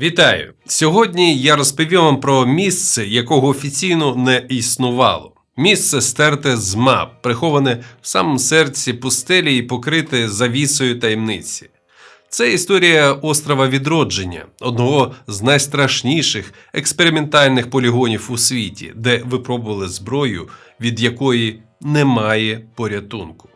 Вітаю! Сьогодні я розповім вам про місце, якого офіційно не існувало. Місце стерте з мап, приховане в самому серці пустелі і покрите завісою таємниці. Це історія острова відродження, одного з найстрашніших експериментальних полігонів у світі, де випробували зброю, від якої немає порятунку.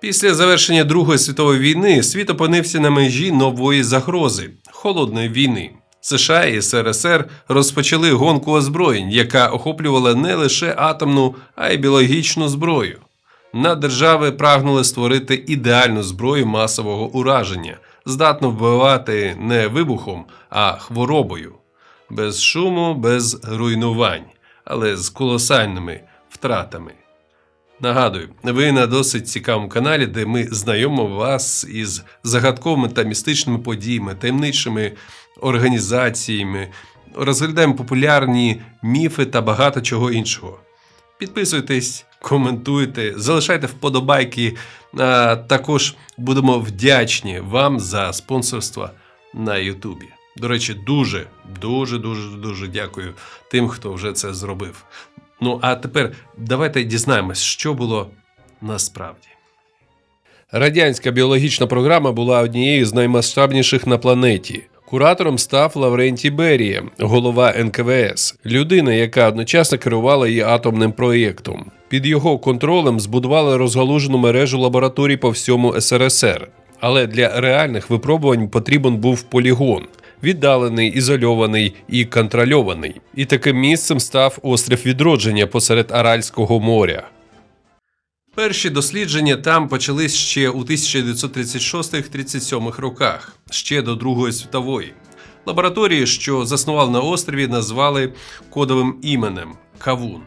Після завершення Другої світової війни світ опинився на межі нової загрози холодної війни. США і СРСР розпочали гонку озброєнь, яка охоплювала не лише атомну, а й біологічну зброю. Наддержави прагнули створити ідеальну зброю масового ураження, здатну вбивати не вибухом, а хворобою, без шуму, без руйнувань, але з колосальними втратами. Нагадую, ви на досить цікавому каналі, де ми знайомимо вас із загадковими та містичними подіями, таємничими організаціями, розглядаємо популярні міфи та багато чого іншого. Підписуйтесь, коментуйте, залишайте вподобайки. А також будемо вдячні вам за спонсорство на Ютубі. До речі, дуже, дуже, дуже, дуже дякую тим, хто вже це зробив. Ну а тепер давайте дізнаємось, що було насправді. Радянська біологічна програма була однією з наймасштабніших на планеті. Куратором став Лаврентій Берія, голова НКВС, людина, яка одночасно керувала і атомним проєктом. Під його контролем збудували розгалужену мережу лабораторій по всьому СРСР. Але для реальних випробувань потрібен був полігон, віддалений, ізольований і контрольований. І таким місцем став острів відродження посеред Аральського моря. Перші дослідження там почались ще у 1936-37 роках, ще до Другої світової. Лабораторії, що заснували на острові, назвали кодовим іменем Кавун.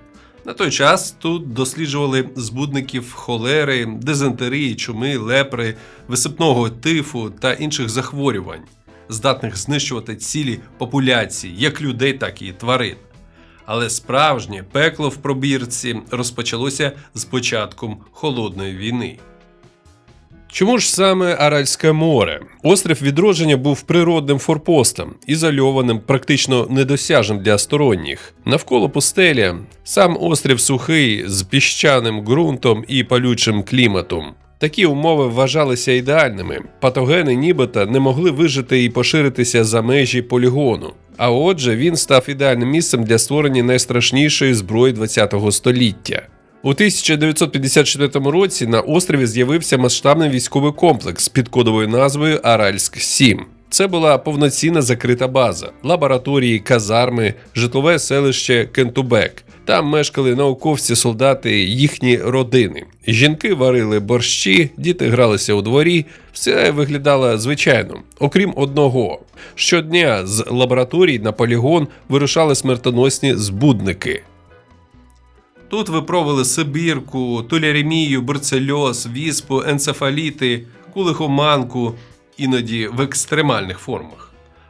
На той час тут досліджували збудників холери, дизентерії, чуми, лепри, висипного тифу та інших захворювань, здатних знищувати цілі популяції, як людей, так і тварин. Але справжнє пекло в пробірці розпочалося з початком холодної війни. Чому ж саме Аральське море? Острів відродження був природним форпостом, ізольованим, практично недосяжним для сторонніх. Навколо пустеля, сам острів сухий з піщаним ґрунтом і палючим кліматом. Такі умови вважалися ідеальними. Патогени нібито не могли вижити і поширитися за межі полігону. А отже, він став ідеальним місцем для створення найстрашнішої зброї ХХ століття. У 1954 році на острові з'явився масштабний військовий комплекс під кодовою назвою Аральськ 7 Це була повноцінна закрита база, лабораторії, казарми, житлове селище Кентубек. Там мешкали науковці, солдати, їхні родини. Жінки варили борщі, діти гралися у дворі. Все виглядало звичайно, окрім одного. Щодня з лабораторій на полігон вирушали смертоносні збудники. Тут випробували сибірку, туляремію, бурцельоз, віспу, енцефаліти, кулихоманку, іноді в екстремальних формах.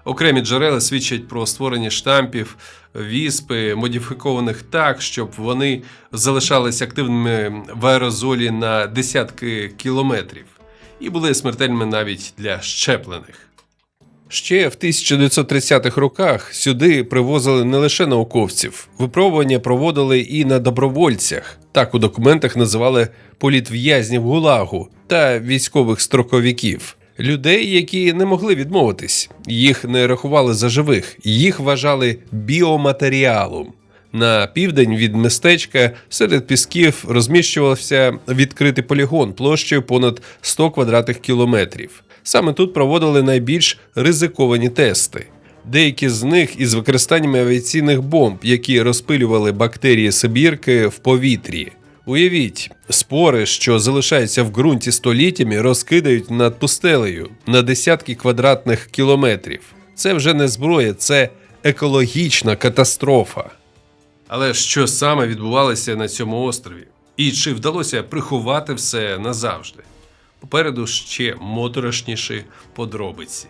Окремі джерела свідчать про створення штампів віспи, модифікованих так, щоб вони залишались активними в аерозолі на десятки кілометрів і були смертельними навіть для щеплених. Ще в 1930-х роках сюди привозили не лише науковців, випробування проводили і на добровольцях. Так у документах називали політв'язнів гулагу та військових строковиків. Людей, які не могли відмовитись, їх не рахували за живих, їх вважали біоматеріалом. На південь від містечка серед пісків розміщувався відкритий полігон площею понад 100 квадратних кілометрів. Саме тут проводили найбільш ризиковані тести. Деякі з них із використанням авіаційних бомб, які розпилювали бактерії Сибірки в повітрі. Уявіть, спори, що залишаються в ґрунті століттями, розкидають над пустелею на десятки квадратних кілометрів. Це вже не зброя, це екологічна катастрофа. Але що саме відбувалося на цьому острові? І чи вдалося приховати все назавжди? Попереду ще моторошніші подробиці.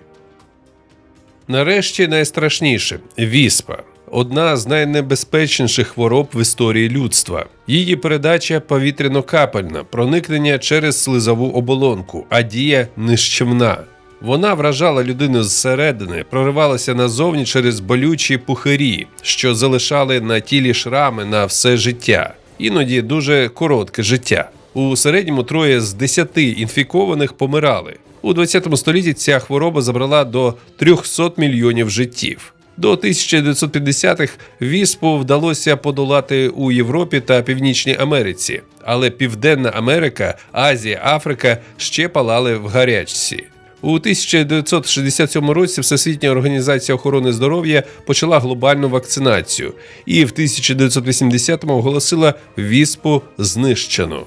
Нарешті найстрашніше віспа. Одна з найнебезпечніших хвороб в історії людства. Її передача повітряно-капельна, проникнення через слизову оболонку, а дія нищівна. Вона вражала людину зсередини, проривалася назовні через болючі пухирі, що залишали на тілі шрами на все життя, іноді дуже коротке життя. У середньому троє з десяти інфікованих помирали. У 20 столітті ця хвороба забрала до 300 мільйонів життів. До 1950-х віспу вдалося подолати у Європі та Північній Америці, але Південна Америка, Азія, Африка ще палали в гарячці. У 1967 році Всесвітня організація охорони здоров'я почала глобальну вакцинацію і в 1980-му оголосила віспу знищену.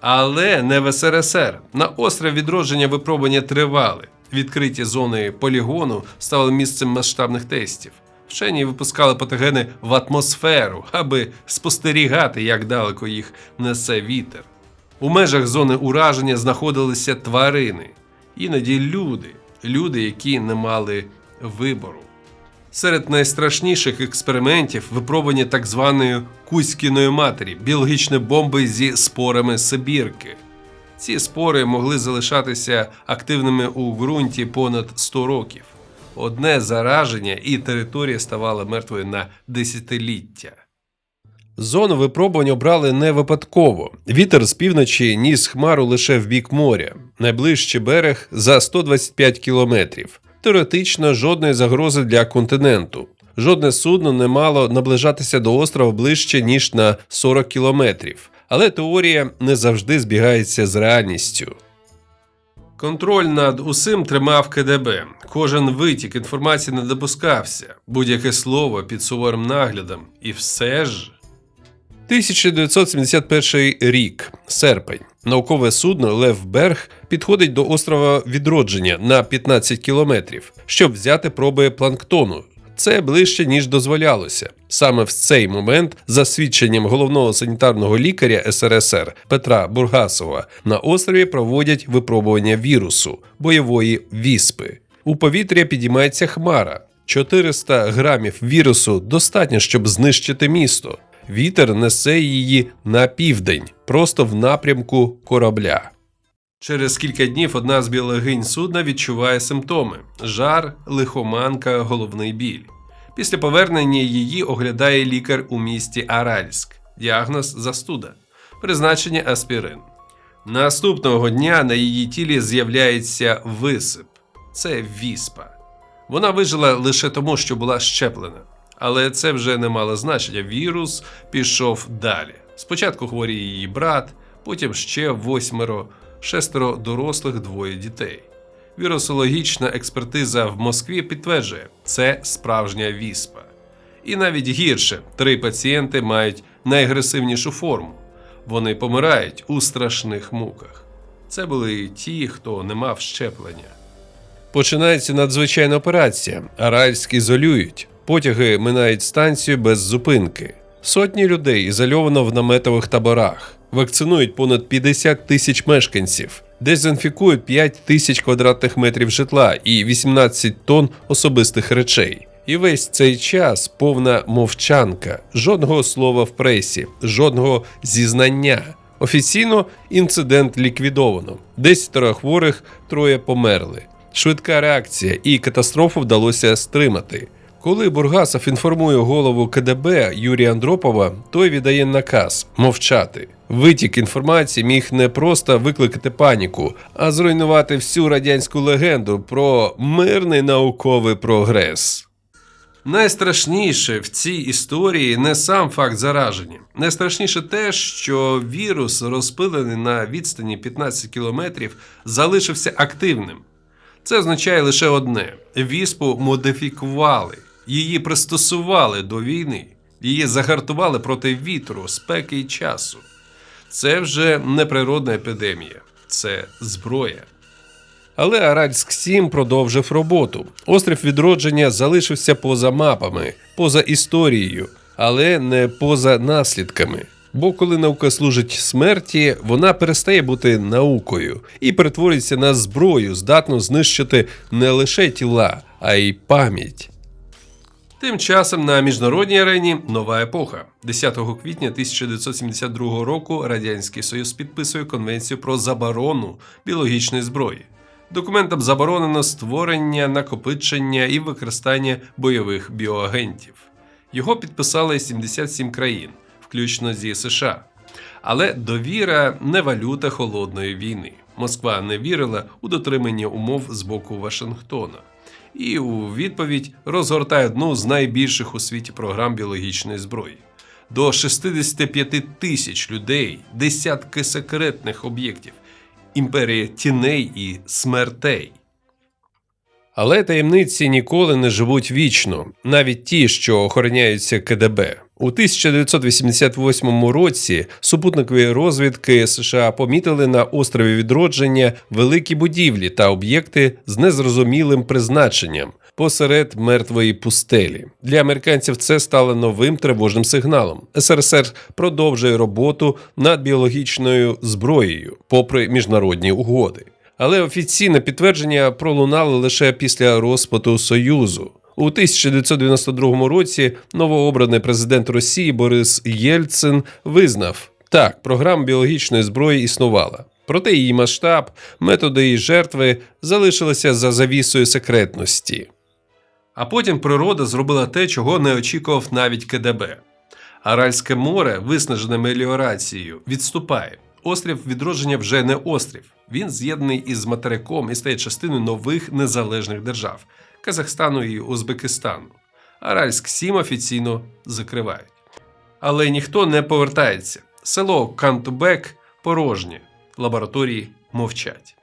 Але не в СРСР. На острові відродження випробування тривали. Відкриті зони полігону стали місцем масштабних тестів. Вчені випускали патогени в атмосферу, аби спостерігати, як далеко їх несе вітер. У межах зони ураження знаходилися тварини, іноді люди, люди, які не мали вибору. Серед найстрашніших експериментів випробування так званої кузькіної матері біологічної бомби зі спорами Сибірки. Ці спори могли залишатися активними у ґрунті понад 100 років. Одне зараження і територія ставала мертвою на десятиліття. Зону випробувань обрали не випадково. Вітер з півночі ніс хмару лише в бік моря, найближчий берег за 125 кілометрів. Теоретично жодної загрози для континенту. Жодне судно не мало наближатися до острова ближче ніж на 40 кілометрів. Але теорія не завжди збігається з реальністю. Контроль над усім тримав КДБ. Кожен витік інформації не допускався, будь-яке слово під суворим наглядом. І все ж. 1971 рік, серпень. Наукове судно Лев Берг підходить до острова Відродження на 15 кілометрів, щоб взяти проби планктону. Це ближче ніж дозволялося. Саме в цей момент, за свідченням головного санітарного лікаря СРСР Петра Бургасова, на острові проводять випробування вірусу бойової віспи. У повітря підіймається хмара. 400 грамів вірусу достатньо, щоб знищити місто. Вітер несе її на південь, просто в напрямку корабля. Через кілька днів одна з біологинь судна відчуває симптоми: жар, лихоманка, головний біль. Після повернення її оглядає лікар у місті Аральськ. Діагноз застуда, призначення аспірин. Наступного дня на її тілі з'являється висип це віспа. Вона вижила лише тому, що була щеплена. Але це вже не мало значення. Вірус пішов далі. Спочатку хворіє її брат, потім ще восьмеро, шестеро дорослих, двоє дітей. Вірусологічна експертиза в Москві підтверджує, це справжня віспа. І навіть гірше, три пацієнти мають найагресивнішу форму. Вони помирають у страшних муках. Це були ті, хто не мав щеплення. Починається надзвичайна операція. Аральськ ізолюють. Потяги минають станцію без зупинки. Сотні людей ізольовано в наметових таборах. Вакцинують понад 50 тисяч мешканців, дезінфікують 5 тисяч квадратних метрів житла і 18 тонн особистих речей. І весь цей час повна мовчанка, жодного слова в пресі, жодного зізнання. Офіційно інцидент ліквідовано. Десятеро хворих, троє померли. Швидка реакція і катастрофу вдалося стримати. Коли Бургасов інформує голову КДБ Юрія Андропова, той віддає наказ мовчати. Витік інформації міг не просто викликати паніку, а зруйнувати всю радянську легенду про мирний науковий прогрес. Найстрашніше в цій історії не сам факт зараження. Найстрашніше те, що вірус, розпилений на відстані 15 кілометрів, залишився активним. Це означає лише одне: віспу модифікували, її пристосували до війни, її загартували проти вітру, спеки і часу. Це вже не природна епідемія, це зброя. Але Аральськ 7 продовжив роботу. Острів відродження залишився поза мапами, поза історією, але не поза наслідками. Бо коли наука служить смерті, вона перестає бути наукою і перетворюється на зброю, здатну знищити не лише тіла, а й пам'ять. Тим часом на міжнародній арені нова епоха. 10 квітня 1972 року Радянський Союз підписує Конвенцію про заборону біологічної зброї. Документам заборонено створення, накопичення і використання бойових біоагентів. Його підписали 77 країн, включно зі США. Але довіра не валюта холодної війни. Москва не вірила у дотримання умов з боку Вашингтона. І у відповідь розгортає одну з найбільших у світі програм біологічної зброї. До 65 тисяч людей, десятки секретних об'єктів, імперія тіней і смертей. Але таємниці ніколи не живуть вічно, навіть ті, що охороняються КДБ. У 1988 році супутникові розвідки США помітили на острові відродження великі будівлі та об'єкти з незрозумілим призначенням посеред мертвої пустелі. Для американців це стало новим тривожним сигналом. СРСР продовжує роботу над біологічною зброєю, попри міжнародні угоди. Але офіційне підтвердження пролунало лише після розпаду Союзу. У 1992 році новообраний президент Росії Борис Єльцин визнав, так, програма біологічної зброї існувала. Проте її масштаб, методи і жертви залишилися за завісою секретності. А потім природа зробила те, чого не очікував навіть КДБ. Аральське море, виснажене меліорацією, відступає. Острів відродження вже не острів. Він з'єднаний із материком і стає частиною нових незалежних держав Казахстану і Узбекистану. Аральськ 7 офіційно закривають. Але ніхто не повертається. Село Кантубек порожнє, лабораторії мовчать.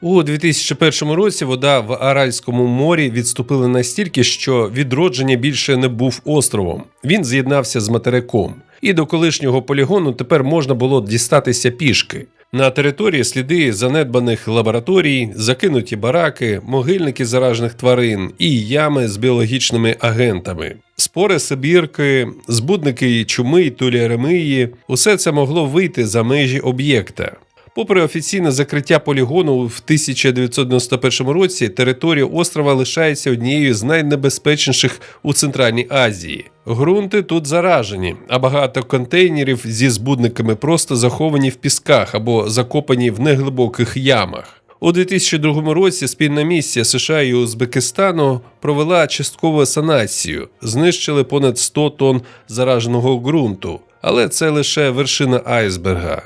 У 2001 році вода в Аральському морі відступила настільки, що відродження більше не був островом. Він з'єднався з материком. І до колишнього полігону тепер можна було дістатися пішки. На території сліди занедбаних лабораторій, закинуті бараки, могильники заражених тварин і ями з біологічними агентами. Спори Сибірки, збудники чуми й туліаремії – усе це могло вийти за межі об'єкта. Попри офіційне закриття полігону в 1991 році, територія острова лишається однією з найнебезпечніших у Центральній Азії. Грунти тут заражені, а багато контейнерів зі збудниками просто заховані в пісках або закопані в неглибоких ямах. У 2002 році спільна місія США і Узбекистану провела часткову санацію, знищили понад 100 тонн зараженого ґрунту, але це лише вершина айсберга.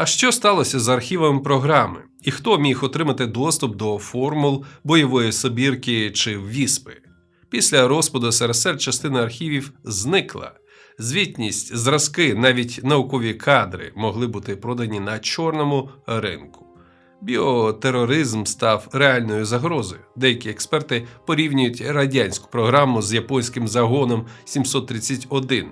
А що сталося з архівами програми? І хто міг отримати доступ до формул бойової собірки чи віспи? Після розпаду СРСР частина архівів зникла. Звітність, зразки, навіть наукові кадри могли бути продані на чорному ринку. Біотероризм став реальною загрозою. Деякі експерти порівнюють радянську програму з японським загоном 731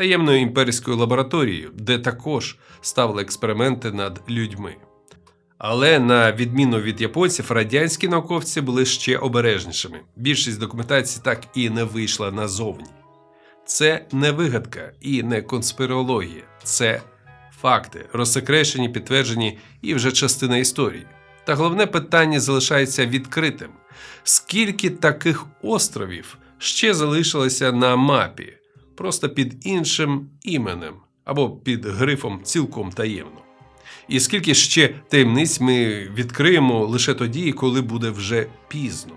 таємною імперською лабораторією, де також ставили експерименти над людьми. Але на відміну від японців, радянські науковці були ще обережнішими. Більшість документації так і не вийшла назовні. Це не вигадка і не конспірологія, це факти, розсекречені, підтверджені і вже частина історії. Та головне питання залишається відкритим: скільки таких островів ще залишилося на мапі, просто під іншим іменем або під грифом цілком таємно? І скільки ще таємниць ми відкриємо лише тоді, коли буде вже пізно.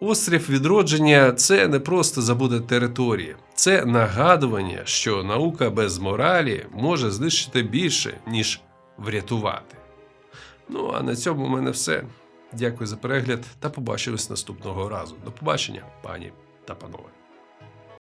Острів відродження це не просто забута територія, це нагадування, що наука без моралі може знищити більше, ніж врятувати. Ну а на цьому в мене все. Дякую за перегляд та побачимось наступного разу. До побачення, пані та панове.